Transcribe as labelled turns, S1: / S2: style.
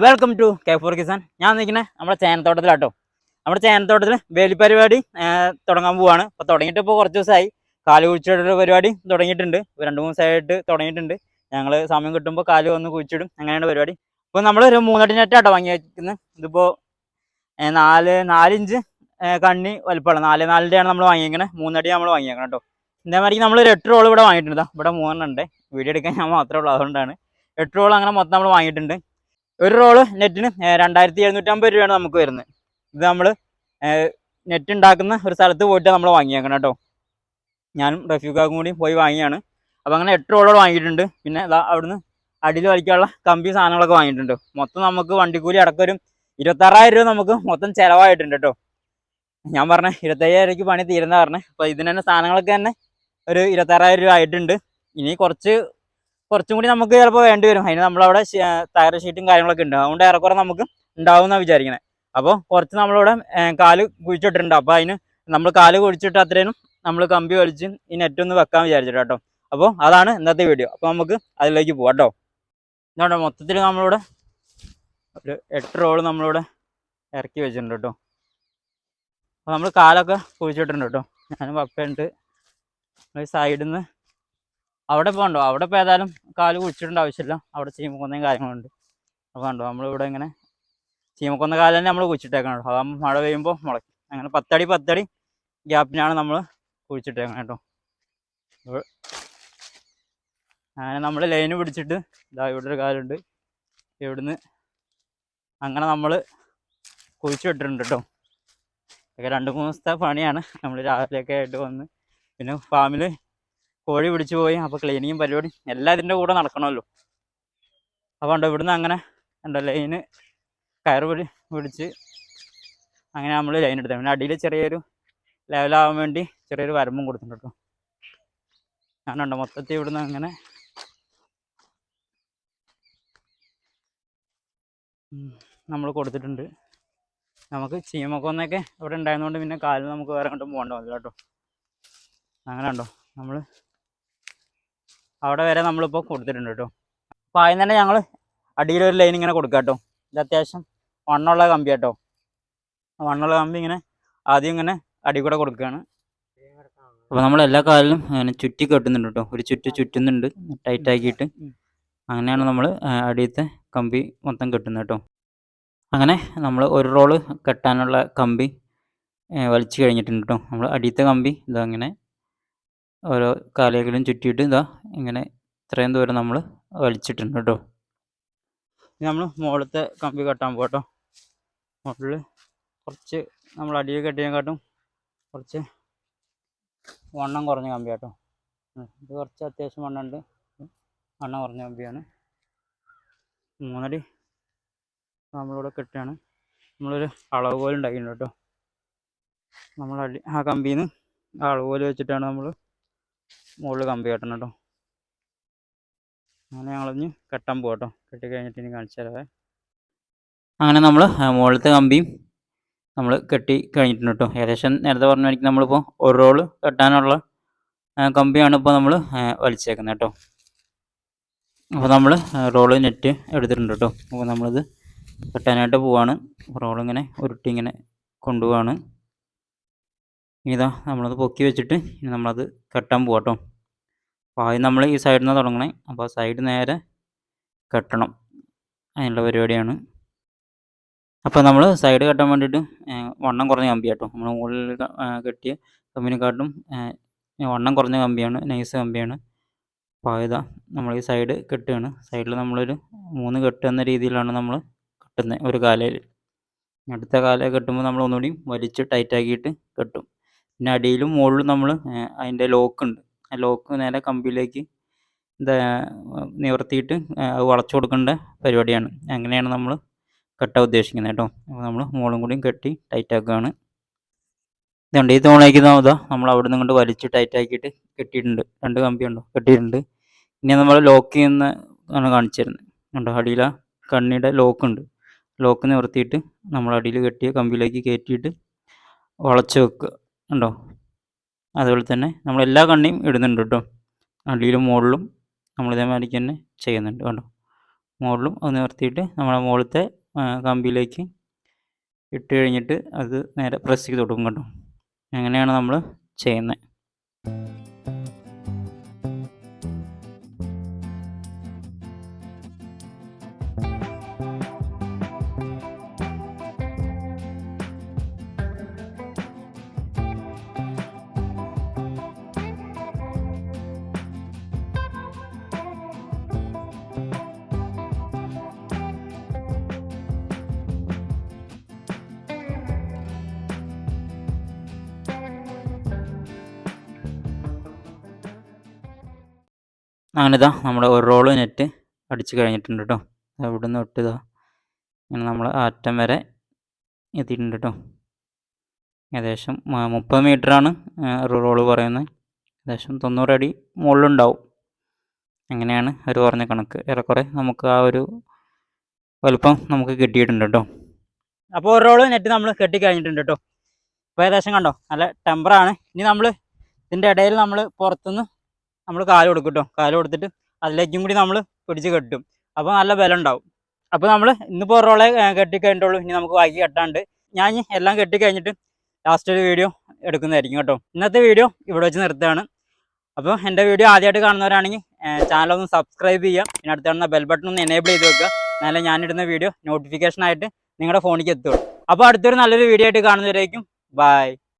S1: Welcome to K four Kisan ഞാൻ നിൽക്കുന്നത് നമ്മുടെ ചേനത്തോട്ടത്തിലാട്ടോ. നമ്മുടെ ചേനത്തോട്ടത്തിൽ വേലി പരിപാടി തുടങ്ങാൻ പോവാണ്. അപ്പോൾ തുടങ്ങിയിട്ട് ഇപ്പോൾ കുറച്ച് ദിവസമായി കാൽ കുഴിച്ചിടൽ പരിപാടി തുടങ്ങിയിട്ടുണ്ട്. രണ്ട് മൂന്ന് ദിവസമായിട്ട് തുടങ്ങിയിട്ടുണ്ട്. ഞങ്ങൾ സമയം കിട്ടുമ്പോൾ കാൽ വന്ന് കുഴിച്ചിടും. അങ്ങനെയാണ് പരിപാടി. ഇപ്പോൾ നമ്മൾ ഒരു മൂന്നടി നെറ്റാട്ടോ വാങ്ങി വയ്ക്കുന്നത് ഇതിപ്പോൾ നാല് നാലിഞ്ച് കണ്ണി വലിപ്പമുള്ള നാല് നാലിന്റെയാണ് നമ്മൾ വാങ്ങിയേക്കുന്നത് മൂന്നടി നമ്മൾ വാങ്ങിയേക്കണം കേട്ടോ ഇതേമാതിരി നമ്മൾ ഒരു എട്ട് റോൾ ഇവിടെ വാങ്ങിയിട്ടുണ്ട്. ഇവിടെ മൂന്നെണ്ണം ഉണ്ട്. വീഡിയോ എടുക്കാൻ ഞാൻ മാത്രമേ ഉള്ളൂ. അതുകൊണ്ടാണ്. എട്ട് റോൾ അങ്ങനെ മൊത്തം നമ്മൾ വാങ്ങിയിട്ടുണ്ട്. ഒരു റോൾ നെറ്റിന് രണ്ടായിരത്തി എഴുന്നൂറ്റമ്പത് രൂപയാണ് നമുക്ക് വരുന്നത്. ഇത് നമ്മൾ നെറ്റ് ഉണ്ടാക്കുന്ന ഒരു സ്ഥലത്ത് പോയിട്ട് നമ്മൾ വാങ്ങിയേക്കണം കേട്ടോ. ഞാനും റഫ്യൂക്കാർക്കും കൂടി പോയി വാങ്ങിയാണ്. അപ്പോൾ അങ്ങനെ എട്ട് റോളുകൾ വാങ്ങിയിട്ടുണ്ട്. പിന്നെ അവിടുന്ന് അടിയിൽ വലിക്കാനുള്ള കമ്പി സാധനങ്ങളൊക്കെ വാങ്ങിയിട്ടുണ്ട്. മൊത്തം നമുക്ക് വണ്ടിക്കൂലി അടക്കം ഒരു ഇരുപത്താറായിരം രൂപ നമുക്ക് മൊത്തം ചിലവായിട്ടുണ്ട് കേട്ടോ. ഞാൻ പറഞ്ഞ രൂപയ്ക്ക് പണി തീരുന്ന പറഞ്ഞേ അപ്പോൾ ഇതിന് തന്നെ സാധനങ്ങളൊക്കെ തന്നെ ഒരു ഇരുപത്താറായിരം രൂപ ആയിട്ടുണ്ട്. ഇനി കുറച്ച് കുറച്ചും കൂടി നമുക്ക് ചിലപ്പോൾ വേണ്ടി വരും. അതിന് നമ്മളവിടെ ടയർ ഷീറ്റും കാര്യങ്ങളൊക്കെ ഉണ്ട്. അതുകൊണ്ട് ഏറെക്കുറെ നമുക്ക് ഉണ്ടാവും എന്നാണ് വിചാരിക്കുന്നത് അപ്പോൾ കുറച്ച് നമ്മളിവിടെ കാൽ കുഴിച്ചിട്ടുണ്ട് അപ്പോൾ അതിന് നമ്മൾ കാൽ കുഴിച്ചിട്ട് അത്രയും നമ്മൾ കമ്പി വലിച്ച് ഈ നെറ്റ് ഒന്ന് വെക്കാൻ വിചാരിച്ചിട്ട് കേട്ടോ. അപ്പോൾ അതാണ് ഇന്നത്തെ വീഡിയോ അപ്പോൾ നമുക്ക് അതിലേക്ക് പോവാം കേട്ടോ. ഇതുകൊണ്ട് മൊത്തത്തിൽ നമ്മളിവിടെ ഒരു എട്ട് റോൾ നമ്മളിവിടെ ഇറക്കി വെച്ചിട്ടുണ്ട് കേട്ടോ. അപ്പോൾ നമ്മൾ കാലൊക്കെ കുഴിച്ചിട്ടുണ്ട് കേട്ടോ. ഞാനും പപ്പയുണ്ട്. സൈഡിൽ നിന്ന് അവിടെ പോകണ്ടോ? അവിടെ ഇപ്പോൾ ഏതായാലും കാൽ കുഴിച്ചിടേണ്ട ആവശ്യമില്ല. അവിടെ ചീമക്കൊന്നയും കാര്യങ്ങളുണ്ട്. അപ്പോൾ കണ്ടോ നമ്മളിവിടെ ഇങ്ങനെ ചീമക്കൊന്ന കാലം തന്നെ നമ്മൾ കുഴിച്ചിട്ടേക്കണം അതാകുമ്പോൾ മഴ പെയ്യുമ്പോൾ മുളയ്ക്കും. അങ്ങനെ പത്തടി പത്തടി ഗ്യാപ്പിനാണ് നമ്മൾ കുഴിച്ചിട്ടേക്കണം കേട്ടോ. അങ്ങനെ നമ്മൾ ലൈന് പിടിച്ചിട്ട് ഇതാ ഇവിടെ ഒരു കാലുണ്ട്. ഇവിടുന്ന് അങ്ങനെ നമ്മൾ കുഴിച്ചിട്ടിട്ടുണ്ട് കേട്ടോ. ഇതൊക്കെ രണ്ട് മൂന്ന് ദിവസത്തെ പണിയാണ്. നമ്മൾ രാവിലെയൊക്കെ ആയിട്ട് വന്ന് പിന്നെ ഫാമിൽ കോഴി പിടിച്ചു പോയി. അപ്പോൾ ക്ലീനിങ്ങും പരിപാടി എല്ലാം ഇതിന്റെ കൂടെ നടക്കണമല്ലോ. അപ്പോൾ ഉണ്ടോ ഇവിടുന്ന് അങ്ങനെ ഉണ്ടോ ലൈന് കയറ് പിടി പിടിച്ച് അങ്ങനെ നമ്മൾ ലൈൻ എടുത്തത്. പിന്നെ അടിയിൽ ചെറിയൊരു ലെവലാവാൻ വേണ്ടി ചെറിയൊരു വരമ്പും കൊടുത്തിട്ടുണ്ട് കേട്ടോ. ഞാനുണ്ടോ മൊത്തത്തിൽ ഇവിടുന്ന് അങ്ങനെ നമ്മൾ കൊടുത്തിട്ടുണ്ട്. നമുക്ക് ചീമക്കൊന്നൊക്കെ ഇവിടെ ഉണ്ടായിരുന്നതുകൊണ്ട് പിന്നെ കാലിൽ നമുക്ക് വേറെ കൊണ്ടും പോകേണ്ട വന്നില്ല കേട്ടോ. അങ്ങനെ ഉണ്ടോ നമ്മൾ അവിടെ വരെ നമ്മളിപ്പോൾ കൊടുത്തിട്ടുണ്ട് കേട്ടോ. അപ്പോൾ ആദ്യം തന്നെ ഞങ്ങൾ അടിയിലൊരു ലൈൻ ഇങ്ങനെ കൊടുക്കാം കേട്ടോ. ഇത് അത്യാവശ്യം വണ്ണുള്ള കമ്പി കേട്ടോ. വണ്ണുള്ള കമ്പി ഇങ്ങനെ ആദ്യം ഇങ്ങനെ അടി കൂടെ കൊടുക്കുകയാണ് അപ്പോൾ നമ്മൾ എല്ലാ കാലിലും അങ്ങനെ ചുറ്റി കെട്ടുന്നുണ്ട് കേട്ടോ. ഒരു ചുറ്റ് ചുറ്റുന്നുണ്ട്. ടൈറ്റ് ആക്കിയിട്ട്. അങ്ങനെയാണ് നമ്മൾ അടിയത്തെ കമ്പി മൊത്തം കെട്ടുന്നത് കേട്ടോ. അങ്ങനെ നമ്മൾ ഒരു റോൾ കെട്ടാനുള്ള കമ്പി വലിച്ചു കഴിഞ്ഞിട്ടുണ്ട് കേട്ടോ. നമ്മൾ അടിയത്തെ കമ്പി ഇതങ്ങനെ ഓരോ കാലയെങ്കിലും ചുറ്റിയിട്ട് ഇതാ ഇങ്ങനെ ഇത്രയും ദൂരം നമ്മൾ വലിച്ചിട്ടുണ്ട് കേട്ടോ. നമ്മൾ മുകളിലത്തെ കമ്പി കെട്ടാൻ പോട്ടോ മുകളിൽ കുറച്ച് നമ്മൾ അടിയിൽ കെട്ടിയതിനെക്കാട്ടും കുറച്ച് വണ്ണം കുറഞ്ഞ കമ്പി കേട്ടോ ഇത് കുറച്ച് അത്യാവശ്യം വണ്ണമുണ്ട്. വണ്ണം കുറഞ്ഞ കമ്പിയാണ്. മൂന്നടി നമ്മളിവിടെ കെട്ടുകയാണ്. നമ്മളൊരു അളവ് പോലെ ഉണ്ടാക്കിയിട്ടുണ്ട് കേട്ടോ. നമ്മൾ അടി ആ കമ്പിയിൽ നിന്ന് ആ അളവ് പോലെ വെച്ചിട്ടാണ് നമ്മൾ മുകളിൽ കമ്പി കെട്ടണം കേട്ടോ. അങ്ങനെ ഞങ്ങളിഞ്ഞ് കെട്ടാൻ പോകാം കേട്ടോ. കെട്ടി കഴിഞ്ഞിട്ട് ഇനി കാണിച്ചു തരാവേ. അങ്ങനെ നമ്മൾ മുകളിലത്തെ കമ്പിയും നമ്മൾ കെട്ടി കഴിഞ്ഞിട്ടുണ്ട് കേട്ടോ. ഏകദേശം നേരത്തെ പറഞ്ഞ മാതിരിക്ക് നമ്മളിപ്പോൾ ഒരു റോൾ കെട്ടാനുള്ള കമ്പിയാണ് ഇപ്പോൾ നമ്മൾ വലിച്ചേക്കുന്നത് കേട്ടോ. അപ്പോൾ നമ്മൾ റോൾ നെറ്റ് എടുത്തിട്ടുണ്ട് കേട്ടോ. അപ്പോൾ നമ്മളിത് കെട്ടാനായിട്ട് പോവാണ്. റോളിങ്ങനെ ഉരുട്ടി ഇങ്ങനെ കൊണ്ടുപോവാണ്. ഇതാ നമ്മളത് പൊക്കി വെച്ചിട്ട് ഇനി നമ്മളത് കെട്ടാൻ പോവാം കേട്ടോ അപ്പോൾ ആദ്യം നമ്മൾ ഈ സൈഡിൽ നിന്ന് തുടങ്ങണേ. അപ്പോൾ സൈഡ് നേരെ കെട്ടണം. അതിനുള്ള പരിപാടിയാണ്. അപ്പോൾ നമ്മൾ സൈഡ് കെട്ടാൻ വേണ്ടിയിട്ട് വണ്ണം കുറഞ്ഞ കമ്പി കേട്ടോ നമ്മൾ മുകളിൽ കെട്ടിയ കമ്പിനെക്കാട്ടും വണ്ണം കുറഞ്ഞ കമ്പിയാണ് നൈസ് കമ്പിയാണ്. അപ്പോൾ ഇതാ നമ്മൾ ഈ സൈഡ് കെട്ടുകയാണ്. സൈഡിൽ നമ്മളൊരു മൂന്ന് കെട്ട് എന്ന രീതിയിലാണ് നമ്മൾ കെട്ടുന്നത് ഒരു കാലയിൽ അടുത്ത കാല കെട്ടുമ്പോൾ നമ്മൾ ഒന്നുകൂടി വലിച്ച് ടൈറ്റാക്കിയിട്ട് കെട്ടും. പിന്നെ അടിയിലും മുകളിലും നമ്മൾ അതിന്റെ ലോക്ക് ഉണ്ട്. ആ ലോക്ക് നേരെ കമ്പിയിലേക്ക് എന്താ നിവർത്തിയിട്ട് അത് വളച്ചു കൊടുക്കേണ്ട പരിപാടിയാണ്. അങ്ങനെയാണ് നമ്മൾ കെട്ടാൻ ഉദ്ദേശിക്കുന്നത് കേട്ടോ. അപ്പോൾ നമ്മൾ മുകളും കൂടിയും കെട്ടി ടൈറ്റ് ആക്കുകയാണ്. ഇതുണ്ട് ഈ തോണേക്ക് ഇതാ നമ്മൾ അവിടെ നിന്ന് കൊണ്ട് വലിച്ച് ടൈറ്റ് ആക്കിയിട്ട് കെട്ടിയിട്ടുണ്ട്. രണ്ട് കമ്പി ഉണ്ടോ? കെട്ടിയിട്ടുണ്ട്. ഇനി നമ്മൾ ലോക്ക് ചെയ്യുന്ന ആണ് കാണിച്ചിരുന്നത്. കണ്ടോ അടിയില കണ്ണിയുടെ ലോക്ക് ഉണ്ട്. ലോക്ക് നിവർത്തിയിട്ട് നമ്മൾ അടിയിൽ കെട്ടിയ കമ്പിയിലേക്ക് കയറ്റിയിട്ട് വളച്ച് വെക്കുക. ഉണ്ടോ? അതുപോലെ തന്നെ നമ്മൾ എല്ലാ കണ്ണിയും ഇടുന്നുണ്ട് കേട്ടോ. അടിയിലും മുകളിലും നമ്മൾ ഇതേമാതിരിക്ക് തന്നെ ചെയ്യുന്നുണ്ട് കണ്ടോ? മുകളിലും ഒന്ന് നിർത്തിയിട്ട് നമ്മളെ മുകളിലത്തെ കമ്പിയിലേക്ക് ഇട്ട് കഴിഞ്ഞിട്ട് അത് നേരെ പ്രസ് ചെയ്ത് കൊടുക്കും കേട്ടോ. അങ്ങനെയാണ് നമ്മൾ ചെയ്യുന്നത്. അങ്ങനെ ഇതാ നമ്മുടെ ഒരു റോൾ നെറ്റ് അടിച്ച് കഴിഞ്ഞിട്ടുണ്ട് കേട്ടോ. അവിടെ നിന്ന് തൊട്ട് ഇതാ ഇങ്ങനെ നമ്മൾ ആറ്റം വരെ എത്തിയിട്ടുണ്ട് കേട്ടോ. ഏകദേശം മുപ്പത് ആണ് റോൾ പറയുന്നത്. ഏകദേശം തൊണ്ണൂറ് അടി മുകളിലുണ്ടാവും. അങ്ങനെയാണ് അവർ പറഞ്ഞ കണക്ക്. ഏറെക്കുറെ നമുക്ക് ആ ഒരു വലുപ്പം നമുക്ക് കിട്ടിയിട്ടുണ്ട് കേട്ടോ. അപ്പോൾ ഒരു റോൾ നെറ്റ് നമ്മൾ കെട്ടി കഴിഞ്ഞിട്ടുണ്ട് കേട്ടോ. ഇപ്പോൾ ഏകദേശം കണ്ടോ? നല്ല ടെമ്പറാണ് ഇനി നമ്മൾ ഇതിന്റെ ഇടയിൽ നമ്മൾ പുറത്തുനിന്ന് നമ്മൾ കാൽ കൊടുക്കും കേട്ടോ കാൽ കൊടുത്തിട്ട് അതിലേക്കും കൂടി നമ്മൾ പിടിച്ച് കെട്ടും. അപ്പോൾ നല്ല ബലം ഉണ്ടാവും അപ്പോൾ നമ്മൾ ഇന്നിപ്പോൾ ഒരാളെ കെട്ടി കഴിഞ്ഞിട്ടുള്ളൂ ഇനി നമുക്ക് ബാക്കി കെട്ടാണ്ട് ഞാൻ എല്ലാം കെട്ടി കഴിഞ്ഞിട്ട് ലാസ്റ്റ് ഒരു വീഡിയോ എടുക്കുന്നതായിരിക്കും കേട്ടോ. ഇന്നത്തെ വീഡിയോ ഇവിടെ വെച്ച് നിർത്തുകയാണ്. അപ്പോൾ എന്റെ വീഡിയോ ആദ്യമായിട്ട് കാണുന്നവരാണെങ്കിൽ ചാനൽ ഒന്ന് സബ്സ്ക്രൈബ് ചെയ്യുക. പിന്നെ അടുത്ത് കാണുന്ന ബെൽ ബട്ടൺ ഒന്ന് എനേബിൾ ചെയ്ത് വെക്കുക. എന്നാലേ ഞാനിടുന്ന വീഡിയോ നോട്ടിഫിക്കേഷനായിട്ട് നിങ്ങളുടെ ഫോണിലേക്ക് എത്തുള്ളൂ. അപ്പോൾ അടുത്തൊരു നല്ലൊരു വീഡിയോ ആയിട്ട് കാണുന്നവരേക്കും ബൈ